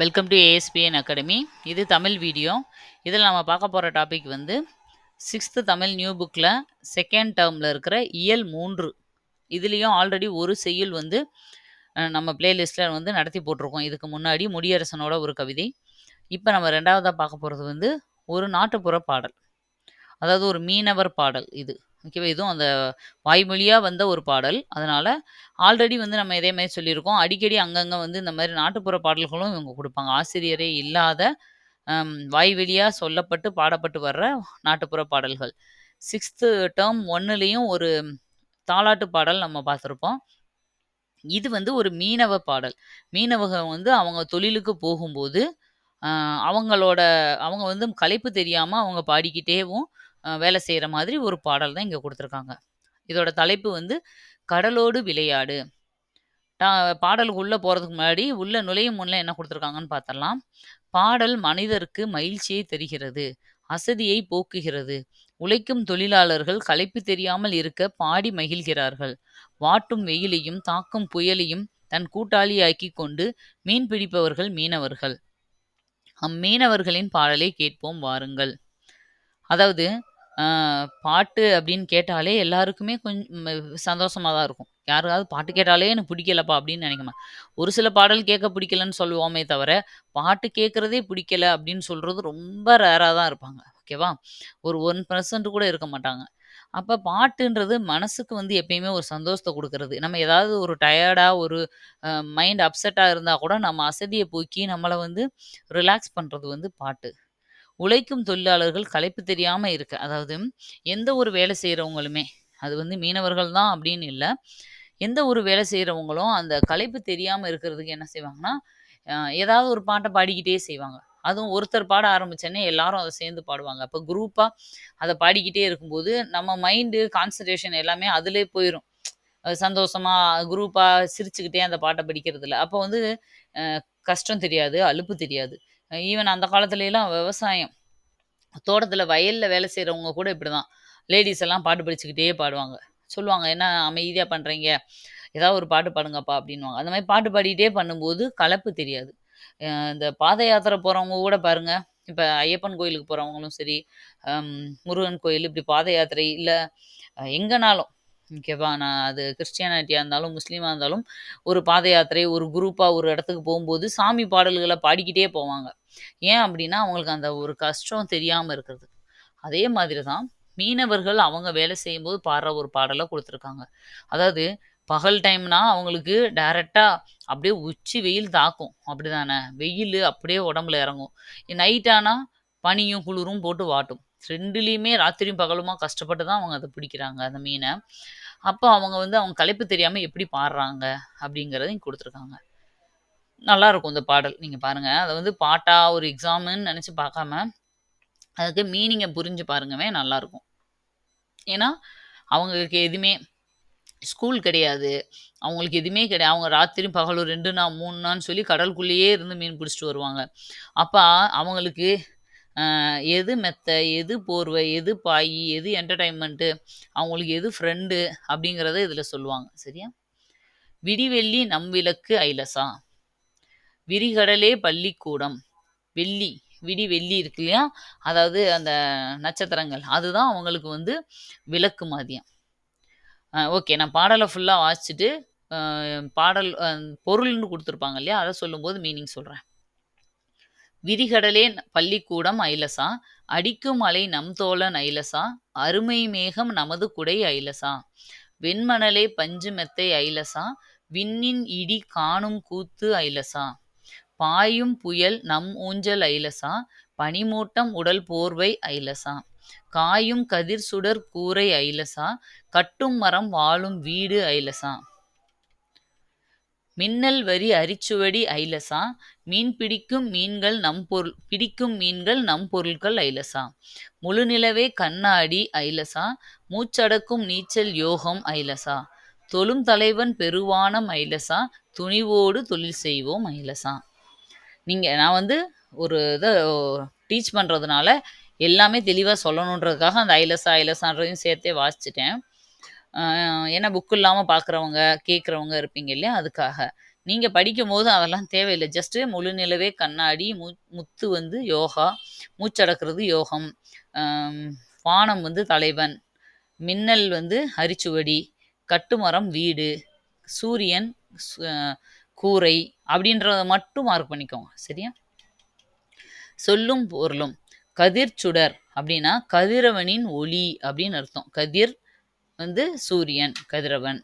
Welcome to ASPN academy இது Tamil video. இதில் நம்ம பார்க்க போகிற டாபிக் வந்து சிக்ஸ்த்து தமிழ் நியூ புக்கில் செகண்ட் டேர்மில் இருக்கிற இயல் மூன்று. இதுலேயும் ஆல்ரெடி ஒரு செய்யுள் வந்து நம்ம பிளேலிஸ்ட்டில் வந்து நடத்தி போட்டிருக்கோம். இதுக்கு முன்னாடி முடியரசனோட ஒரு கவிதை. இப்போ நம்ம ரெண்டாவதாக பார்க்க போகிறது வந்து ஒரு நாட்டுப்புற பாடல். அதாவது ஒரு மீனவர் பாடல் இது. ஓகேவா இதுவும் அந்த வாய்மொழியாக வந்த ஒரு பாடல். அதனால் ஆல்ரெடி வந்து நம்ம இதே மாதிரி சொல்லியிருக்கோம். அடிக்கடி அங்கங்கே வந்து இந்த மாதிரி நாட்டுப்புற பாடல்களும் இவங்க கொடுப்பாங்க. ஆசிரியரே இல்லாத வாய்வெளியாக சொல்லப்பட்டு பாடப்பட்டு வர்ற நாட்டுப்புற பாடல்கள். சிக்ஸ்த்து டேர்ம் ஒன்றுலேயும் ஒரு தாலாட்டு பாடல் நம்ம பார்த்துருப்போம். இது வந்து ஒரு மீனவ பாடல். மீனவர்கள் வந்து அவங்க தொழிலுக்கு போகும்போது அவங்களோட அவங்க வந்து களைப்பு தெரியாமல் அவங்க பாடிக்கிட்டேவும் வேலை செய்கிற மாதிரி ஒரு பாடல் தான் இங்கே கொடுத்துருக்காங்க. இதோட தலைப்பு வந்து கடலோடு விளையாடு. டா- பாடலுக்கு போகிறதுக்கு முன்னாடி உள்ள நுழையும் முன்ன என்ன கொடுத்துருக்காங்கன்னு பார்த்தலாம் பாடல் மனிதருக்கு மகிழ்ச்சியை தருகிறது அசதியை போக்குகிறது. உழைக்கும் தொழிலாளர்கள் களைப்பு தெரியாமல் இருக்க பாடி மகிழ்கிறார்கள். வாட்டும் வெயிலையும் தாக்கும் புயலையும் தன் கூட்டாளியாக்கி கொண்டு மீன் பிடிப்பவர்கள் மீனவர்கள். அம்மீனவர்களின் பாடலை கேட்போம் வாருங்கள். அதாவது பாட்டு அப்படின்னு கேட்டாலே எல்லாருக்குமே கொஞ்சம் சந்தோஷமாக தான் இருக்கும். யாருக்காவது பாட்டு கேட்டாலே எனக்கு பிடிக்கலப்பா அப்படின்னு நினைக்கமா. ஒரு சில பாடல் கேட்க பிடிக்கலன்னு சொல்லுவோமே தவிர பாட்டு கேட்குறதே பிடிக்கல அப்படின்னு சொல்கிறது ரொம்ப ரேராக தான் இருப்பாங்க. ஓகேவா ஒரு ஒன் பர்சன்ட் கூட இருக்க மாட்டாங்க. அப்போ பாட்டுன்றது மனசுக்கு வந்து எப்பயுமே ஒரு சந்தோஷத்தை கொடுக்கறது. நம்ம ஏதாவது ஒரு டயர்டாக ஒரு மைண்ட் அப்செட்டாக இருந்தால் கூட நம்ம அசதியை போக்கி நம்மளை வந்து ரிலாக்ஸ் பண்ணுறது வந்து பாட்டு. உழைக்கும் தொழிலாளர்கள் களைப்பு தெரியாமல் இருக்க. அதாவது எந்த ஒரு வேலை செய்கிறவங்களுமே அது வந்து மீனவர்கள் தான் அப்படின்னு இல்லை. எந்த ஒரு வேலை செய்கிறவங்களும் அந்த களைப்பு தெரியாமல் இருக்கிறதுக்கு என்ன செய்வாங்கன்னா ஏதாவது ஒரு பாட்டை பாடிக்கிட்டே செய்வாங்க. அதுவும் ஒருத்தர் பாட ஆரம்பிச்சோன்னே எல்லாரும் அதை சேர்ந்து பாடுவாங்க. அப்போ குரூப்பாக அதை பாடிக்கிட்டே இருக்கும்போது நம்ம மைண்டு கான்சன்ட்ரேஷன் எல்லாமே அதிலே போயிடும் சந்தோஷமாக குரூப்பாக சிரிச்சுக்கிட்டே அந்த பாட்டை படிக்கிறதுல. அப்போ வந்து கஷ்டம் தெரியாது அலுப்பு தெரியாது. ஈவன் அந்த காலத்துலலாம் விவசாயம் தோட்டத்தில் வயலில் வேலை செய்கிறவங்க கூட இப்படி தான் லேடிஸ் எல்லாம் பாட்டு படிச்சுக்கிட்டே பாடுவாங்க. சொல்லுவாங்க என்ன அமைதியாக பண்ணுறீங்க ஏதாவது ஒரு பாட்டு பாடுங்கப்பா அப்படின்வாங்க அந்த மாதிரி பாட்டு பாடிக்கிட்டே பண்ணும்போது கலப்பு தெரியாது. இந்த பாத யாத்திரை போகிறவங்க கூட பாருங்கள் இப்போ ஐயப்பன் கோயிலுக்கு போகிறவங்களும் சரி முருகன் கோயில் இப்படி பாத யாத்திரை இல்லை எங்கேனாலும் ஓகேவா நான் அது கிறிஸ்டியானிட்டியாக இருந்தாலும் முஸ்லீமாக இருந்தாலும் ஒரு பாத யாத்திரை ஒரு குரூப்பாக ஒரு இடத்துக்கு போகும்போது சாமி பாடல்களை பாடிக்கிட்டே போவாங்க. ஏன் அப்படின்னா அவங்களுக்கு அந்த ஒரு கஷ்டம் தெரியாமல் இருக்கிறது. அதே மாதிரி தான் மீனவர்கள் அவங்க வேலை செய்யும்போது பாடுற ஒரு பாடலை கொடுத்துருக்காங்க. அதாவது பகல் டைம்னா அவங்களுக்கு டைரெக்டாக அப்படியே உச்சி வெயில் தாக்கும். அப்படி தானே வெயில் அப்படியே உடம்புல இறங்கும். நைட் ஆனால் பனியும் குளிரும் போட்டு வாட்டும். ரெண்டுலேயுமே ராத்திரியும் பகலுமா கஷ்டப்பட்டு தான் அவங்க அதை பிடிக்கிறாங்க அந்த மீனை. அப்போ அவங்க வந்து அவங்க களைப்பு தெரியாமல் எப்படி பாடுறாங்க அப்படிங்கிறதையும் கொடுத்துருக்காங்க. நல்லா இருக்கும் இந்த பாடல் நீங்கள் பாருங்கள் அதை வந்து பாட்டா ஒரு எக்ஸாமுன்னு நினச்சி பார்க்காம அதுக்கு மீனிங்கை புரிஞ்சு பாருங்கவே நல்லாயிருக்கும். ஏன்னா அவங்களுக்கு எதுவுமே ஸ்கூல் கிடையாது. அவங்களுக்கு எதுவுமே கிடையாது. அவங்க ராத்திரி பகலும் ரெண்டு நாள் மூணு நாள்னு சொல்லி கடலுக்குள்ளேயே இருந்து மீன் பிடிச்சிட்டு வருவாங்க. அப்போ அவங்களுக்கு எது மெத்த எது போர்வை எது பாய் எது என்டர்டைன்மெண்ட்டு அவங்களுக்கு எது ஃப்ரெண்டு அப்படிங்கிறத இதில் சொல்லுவாங்க. சரியா? விடிவெள்ளி நம் விளக்கு ஐலசா. விரிகடலே பள்ளிக்கூடம். வெள்ளி விடி வெள்ளி இருக்கு இல்லையா? அதாவது அந்த நட்சத்திரங்கள். அதுதான் அவங்களுக்கு வந்து விளக்கு மாதியம். ஓகே. நான் பாடலை ஃபுல்லாக வாசிச்சுட்டு பாடல் பொருள்னு கொடுத்துருப்பாங்க இல்லையா? அதை சொல்லும்போது மீனிங் சொல்கிறேன் விரிகடலே பள்ளிக்கூடம் ஐலசா. அடிக்கும் அலை நம் தோழன் ஐலசா. அருமை மேகம் நமது குடை ஐலசா. வெண்மணலே பஞ்சு மெத்தை ஐலசா. விண்ணின் இடி காணும் கூத்து ஐலசா. பாயும் புயல் நம் ஊஞ்சல் ஐலசா. பனிமூட்டம் உடல் போர்வை ஐலசா. காயும் கதிர் சுடர் கூரை ஐலசா. கட்டும் மரம் வாழும் வீடு ஐலசா. மின்னல் வரி அரிச்சுவடி ஐலசா. மீன் பிடிக்கும் மீன்கள் நம் பொருள் பிடிக்கும் மீன்கள் நம் பொருட்கள் ஐலசா. முழுநிலவே கண்ணாடி ஐலசா. மூச்சடக்கும் நீச்சல் யோகம் ஐலசா. தொழும் தலைவன் பெருவானம் ஐலசா. துணிவோடு தொழில் செய்வோம் ஐலசா. நீங்கள் நான் வந்து ஒரு இதை டீச் பண்ணுறதுனால எல்லாமே தெளிவாக சொல்லணுன்றதுக்காக அந்த ஐலசா ஐலசான்றதையும் சேர்த்தே வாசிச்சிட்டேன். ஏன்னா புக் இல்லாமல் பார்க்குறவங்க கேட்குறவங்க இருப்பீங்க இல்லையா? அதுக்காக. நீங்கள் படிக்கும்போது அதெல்லாம் தேவையில்லை. ஜஸ்ட்டு முழு நிலவே கண்ணாடி மு முத்து வந்து யோகா மூச்சடக்கிறது யோகம். வானம் வந்து தலைவன் மின்னல் வந்து அரிச்சுவடி கட்டுமரம் வீடு சூரியன் சு- கூரை அப்படின்றத மட்டும் மார்க் பண்ணிக்கோங்க. சரியா? சொல்லும் பொருளும். கதிர் சுடர் அப்படின்னா கதிரவனின் ஒளி அப்படின்னு அர்த்தம். கதிர் வந்து சூரியன் கதிரவன்.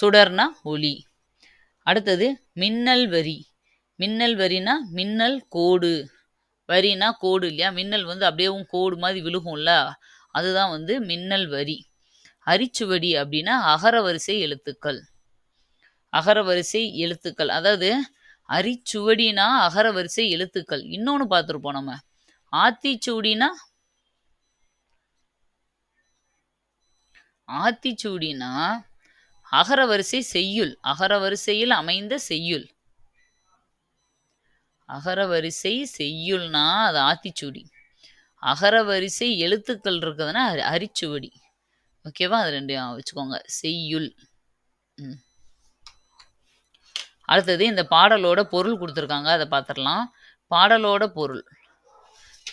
சுடர்னா ஒளி. அடுத்தது மின்னல் வரி. மின்னல் வரினா மின்னல் கோடு. வரினா கோடு இல்லையா? மின்னல் வந்து அப்படியேவும் கோடு மாதிரி விழுகும்ல. அதுதான் வந்து மின்னல் வரி. அரிச்சுவடி அப்படின்னா அகரவரிசை எழுத்துக்கள். அகரவரிசை எழுத்துக்கள். அதாவது அரிச்சுவடினா அகரவரிசை எழுத்துக்கள். இன்னொன்று பார்த்துருப்போம் நம்ம. ஆத்திச்சுவடினா ஆத்திச்சூடினா அகரவரிசை செய்யுள் அகரவரிசையில் அமைந்த செய்யுள். அகரவரிசை செய்யுள்னா அது ஆத்திச்சூடி. அகரவரிசை எழுத்துக்கள் இருக்குதுன்னா அரிச்சுவடி. ஓகேவா? அது ரெண்டையும் வச்சுக்கோங்க. செய்யுள். ம். அடுத்தது இந்த பாடலோட பொருள் கொடுத்துருக்காங்க. அதை பார்த்துடலாம். பாடலோட பொருள்.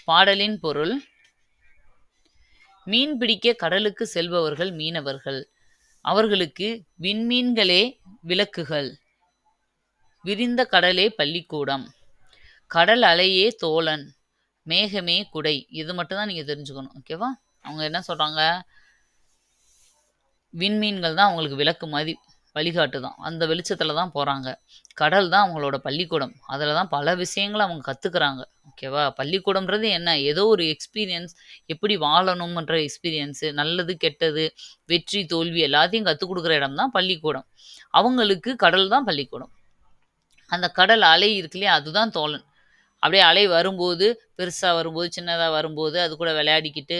பாடலின் பொருள். மீன் பிடிக்க கடலுக்கு செல்பவர்கள் மீனவர்கள். அவர்களுக்கு விண்மீன்களே விளக்குகள். விரிந்த கடலே பள்ளிக்கூடம். கடல் அலையே தோழன். மேகமே குடை. இது மட்டும்தான் நீங்கள் தெரிஞ்சுக்கணும் ஓகேவா அவங்க என்ன சொல்கிறாங்க விண்மீன்கள் தான் அவங்களுக்கு விளக்கு மாதிரி. வழிகாட்டு தான். அந்த வெளிச்சத்தில் தான் போகிறாங்க கடல் தான் அவங்களோட பள்ளிக்கூடம். அதில் தான் பல விஷயங்களை அவங்க கற்றுக்குறாங்க ஓகேவா பள்ளிக்கூடம்ன்றது என்ன? ஏதோ ஒரு எக்ஸ்பீரியன்ஸ் எப்படி வாழணும்ன்ற எக்ஸ்பீரியன்ஸு நல்லது கெட்டது வெற்றி தோல்வி எல்லாத்தையும் கற்றுக் கொடுக்குற இடம் தான் பள்ளிக்கூடம். அவங்களுக்கு கடல் தான் பள்ளிக்கூடம். அந்த கடல் அலை இருக்கு இல்லையா? அதுதான் தோழன். அப்படியே அலை வரும்போது பெருசாக வரும்போது சின்னதாக வரும்போது அது கூட விளையாடிக்கிட்டு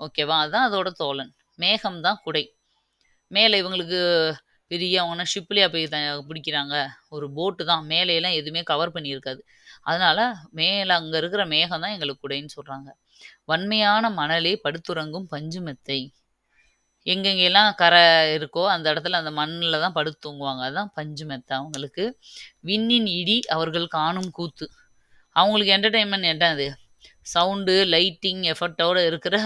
ஓகேவா அதுதான் அதோட தோழன். மேகம் தான் குடை. மேலே இவங்களுக்கு பெரிய அவங்கன்னா ஷிப்லேயே போய் த பிடிக்கிறாங்க. ஒரு போட்டு தான். மேலேலாம் எதுவுமே கவர் பண்ணியிருக்காது. அதனால் மேலே அங்கே இருக்கிற மேகம் தான் எங்களுக்கு குடைன்னு சொல்கிறாங்க வன்மையான மணலே படுத்துறங்கும் பஞ்சு மெத்தை. எங்கெங்கெல்லாம் கரை இருக்கோ அந்த இடத்துல அந்த மண்ணில் தான் படுத்து தூங்குவாங்க. அதுதான் பஞ்சு மெத்தை அவங்களுக்கு. விண்ணின் இடி அவர்கள் காணும் கூத்து. அவங்களுக்கு என்டர்டெயின்மெண்ட் என்ன அது சவுண்டு லைட்டிங் எஃபர்ட்டோடு இருக்கிற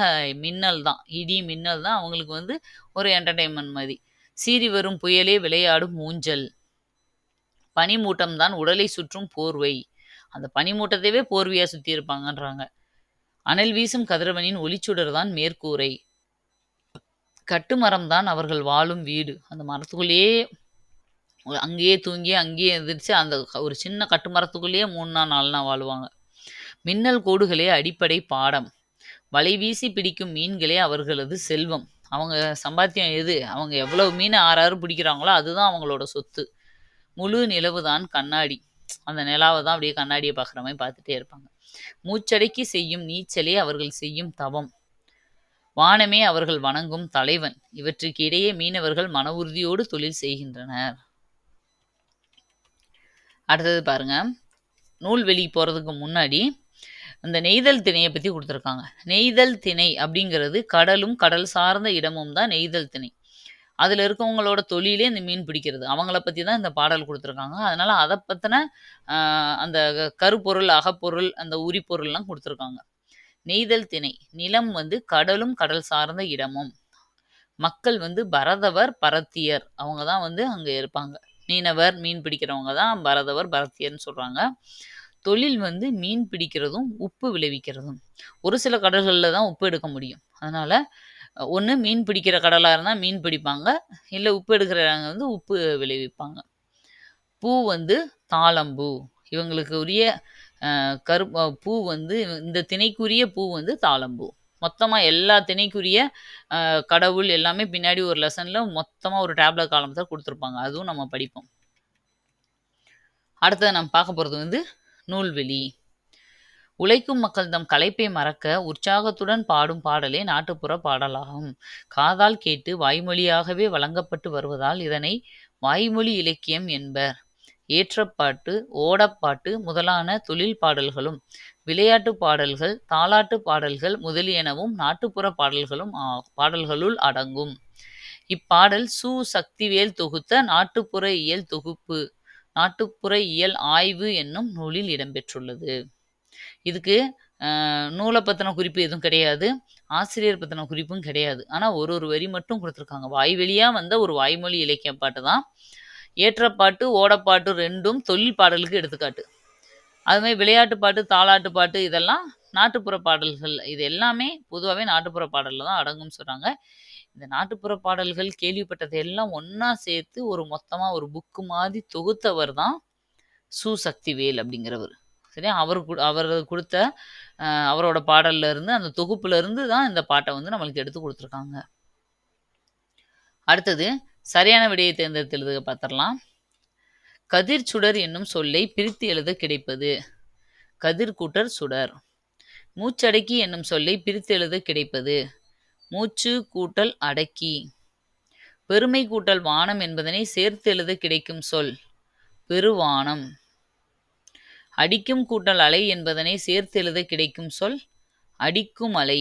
மின்னல் தான். இடி மின்னல் தான் அவங்களுக்கு வந்து ஒரு என்டர்டெயின்மெண்ட் மாதிரி. சீறி வரும் புயலே விளையாடும் ஊஞ்சல். பனிமூட்டம்தான் உடலை சுற்றும் போர்வை. அந்த பனிமூட்டத்தையே போர்வையாக சுற்றி இருப்பாங்கன்றாங்க. அனல் வீசும் கதிரவனின் ஒளிச்சுடர் தான் மேற்கூரை. கட்டுமரம் தான் அவர்கள் வாழும் வீடு. அந்த மரத்துக்குள்ளேயே அங்கேயே தூங்கி அங்கேயே எந்திரிச்சு அந்த ஒரு சின்ன கட்டுமரத்துக்குள்ளேயே மூணு நாள் நாலு நாள் வாழுவாங்க. மின்னல் கோடுகளே அடிப்படை பாடம். வலை வீசி பிடிக்கும் மீன்களே அவர்களது செல்வம். அவங்க சம்பாத்தியம் எது? அவங்க எவ்வளவு மீன் ஆறாறு பிடிக்கிறாங்களோ அதுதான் அவங்களோட சொத்து. முழு நிலவு தான் கண்ணாடி. அந்த நிலாவை தான் அப்படியே கண்ணாடியை பார்க்குற மாதிரி பார்த்துட்டே இருப்பாங்க. மூச்சடைக்கி செய்யும் நீச்சலே அவர்கள் செய்யும் தவம். வானமே அவர்கள் வணங்கும் தலைவன். இவற்றுக்கு இடையே மீனவர்கள் மன உறுதியோடு தொழில் செய்கின்றனர். அடுத்தது பாருங்க. நூல்வெளி போகிறதுக்கு முன்னாடி அந்த நெய்தல் திணையை பற்றி கொடுத்துருக்காங்க. நெய்தல் திணை அப்படிங்கிறது கடலும் கடல் சார்ந்த இடமும் தான் நெய்தல் திணை. அதில் இருக்கவங்களோட தொழிலே இந்த மீன் பிடிக்கிறது. அவங்கள பற்றி தான் இந்த பாடல் கொடுத்துருக்காங்க. அதனால் அதை பற்றின அந்த கருப்பொருள் அகப்பொருள் அந்த உரிப்பொருள்லாம் கொடுத்துருக்காங்க. நெய்தல் திணை நிலம் வந்து கடலும் கடல் சார்ந்த இடமும். மக்கள் வந்து பரதவர் பரத்தியர். அவங்க தான் வந்து அங்கே இருப்பாங்க. மீனவர் மீன் பிடிக்கிறவங்க தான் பரதவர் பரத்தியர்னு சொல்கிறாங்க தொழில் வந்து மீன் பிடிக்கிறதும் உப்பு விளைவிக்கிறதும். ஒரு சில கடல்களில் தான் உப்பு எடுக்க முடியும். அதனால் ஒன்று மீன் பிடிக்கிற கடலாக இருந்தால் மீன் பிடிப்பாங்க. இல்லை உப்பு எடுக்கிறவங்க வந்து உப்பு விளைவிப்பாங்க. பூ வந்து தாளம்பூ. இவங்களுக்கு உரிய கரு பூ வந்து இந்த திணைக்குரிய பூ வந்து தாளம்பூ. மொத்தமாக எல்லா திணைக்குரிய கடவுள் எல்லாமே பின்னாடி ஒரு லெசனில் மொத்தமாக ஒரு டேப்லெட் காலத்தை கொடுத்துருப்பாங்க. அதுவும் நம்ம படிப்போம். அடுத்தது நம்ம பார்க்க போகிறது வந்து நூல்வெளி. உழைக்கும் மக்கள் தம் களைப்பை மறக்க உற்சாகத்துடன் பாடும் பாடலே நாட்டுப்புற பாடலாகும். காதால் கேட்டு வாய்மொழியாகவே வழங்கப்பட்டு வருவதால் இதனை வாய்மொழி இலக்கியம் என்பர். ஏற்றப்பாட்டு ஓடப்பாட்டு முதலான தொழில் பாடல்களும் விளையாட்டு பாடல்கள் தாலாட்டு பாடல்கள் முதலியனவும் நாட்டுப்புற பாடல்களும் ஆ- பாடல்களுள் அடங்கும். இப்பாடல் சு சக்திவேல் தொகுத்த நாட்டுப்புற இயல் தொகுப்பு. நாட்டுப்புற இயல் ஆய்வு என்னும் நூலில் இடம்பெற்றுள்ளது. இதுக்கு நூலை பற்றின குறிப்பு எதுவும் கிடையாது ஆசிரியர் பற்றின குறிப்பும் கிடையாது. ஆனால் ஒரு ஒரு வரி மட்டும் கொடுத்துருக்காங்க. வாய்வெளியாக வந்த ஒரு வாய்மொழி இலக்கிய பாட்டு தான். ஏற்றப்பாட்டு ஓடப்பாட்டு ரெண்டும் தொழில் பாடலுக்கு எடுத்துக்காட்டு. அதுமாதிரி விளையாட்டு பாட்டு தாளாட்டு பாட்டு இதெல்லாம் நாட்டுப்புற பாடல்கள் இது எல்லாமே பொதுவாகவே நாட்டுப்புற பாடலில் தான் அடங்கும்னு சொல்கிறாங்க இந்த நாட்டுப்புற பாடல்கள் கேள்விப்பட்டதை எல்லாம் ஒன்றா சேர்த்து ஒரு மொத்தமாக ஒரு புக்கு மாதிரி தொகுத்தவர் தான் சு சக்திவேல் அப்படிங்கிறவர். சரியா? அவர் அவர் கொடுத்த அவரோட பாடல்ல இருந்து அந்த தொகுப்புல இருந்து தான் இந்த பாட்டை வந்து நம்மளுக்கு எடுத்து கொடுத்துருக்காங்க. அடுத்தது சரியான விடையை தேர்ந்தெடுத்து எழுதுக பார்த்துடலாம். கதிர் சுடர் என்னும் சொல்லை பிரித்து எழுத கிடைப்பது. கதிர் கூட்டர் சுடர். மூச்சடக்கி என்னும் சொல்லை பிரித்து எழுத கிடைப்பது. மூச்சு கூட்டல் அடக்கி. பெருமை கூட்டல் வானம் என்பதனை சேர்த்து எழுத கிடைக்கும் சொல். பெருவானம். அடிக்கும் கூட்டல் அலை என்பதனை சேர்த்து எழுத கிடைக்கும் சொல். அடிக்கும் அலை.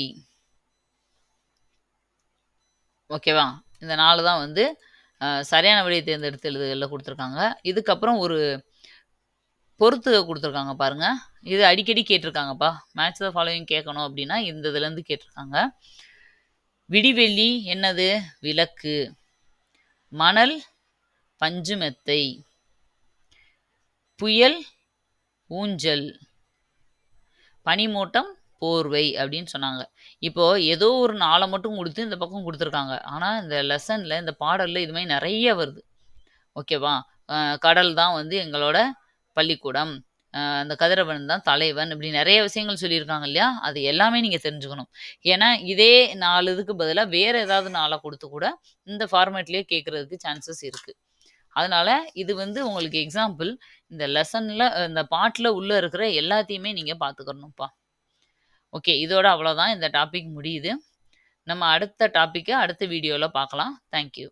ஓகேவா இந்த நாலு தான் வந்து சரியான விடையை தேர்ந்தெடுத்து எழுதுகளில் கொடுத்துருக்காங்க. இதுக்கப்புறம் ஒரு பொறுத்து கொடுத்துருக்காங்க பாருங்க. இது அடிக்கடி கேட்டிருக்காங்கப்பா. மேட்ச் த ஃபாலோவிங் கேட்கணும் அப்படின்னா இந்த இதுலேருந்து கேட்டிருக்காங்க. விடிவெள்ளி என்னது? விளக்கு. மணல் பஞ்சு மெத்தை புயல் ஊஞ்சல். பனிமூட்டம் போர்வை அப்படின்னு சொன்னாங்க. இப்போ ஏதோ ஒரு நாளை மட்டும் கொடுத்து இந்த பக்கம் கொடுத்துருக்காங்க. ஆனால் இந்த லெசனில் இந்த பாடலில் இது மாதிரி நிறைய வருது. ஓகேவா? கடல் தான் வந்து எங்களோட பள்ளிக்கூடம். அந்த கதிரவன் தான் தலைவன் இப்படி நிறைய விஷயங்கள் சொல்லியிருக்காங்க இல்லையா? அது எல்லாமே நீங்கள் தெரிஞ்சுக்கணும். ஏன்னா இதே நாலு இதுக்கு பதிலாக வேறு ஏதாவது நாளாக கொடுத்து கூட இந்த ஃபார்மேட்லேயே கேட்குறதுக்கு சான்சஸ் இருக்குது அதனால இது வந்து உங்களுக்கு எக்ஸாம்பிள் இந்த லெசனில் இந்த பாட்டில் உள்ளே இருக்கிற எல்லாத்தையுமே நீங்கள் பார்த்துக்கணும்ப்பா. ஓகே இதோட அவ்வளோதான் இந்த டாபிக் முடியுது. நம்ம அடுத்த டாப்பிக்கை அடுத்த வீடியோவில் பார்க்கலாம். தேங்க்யூ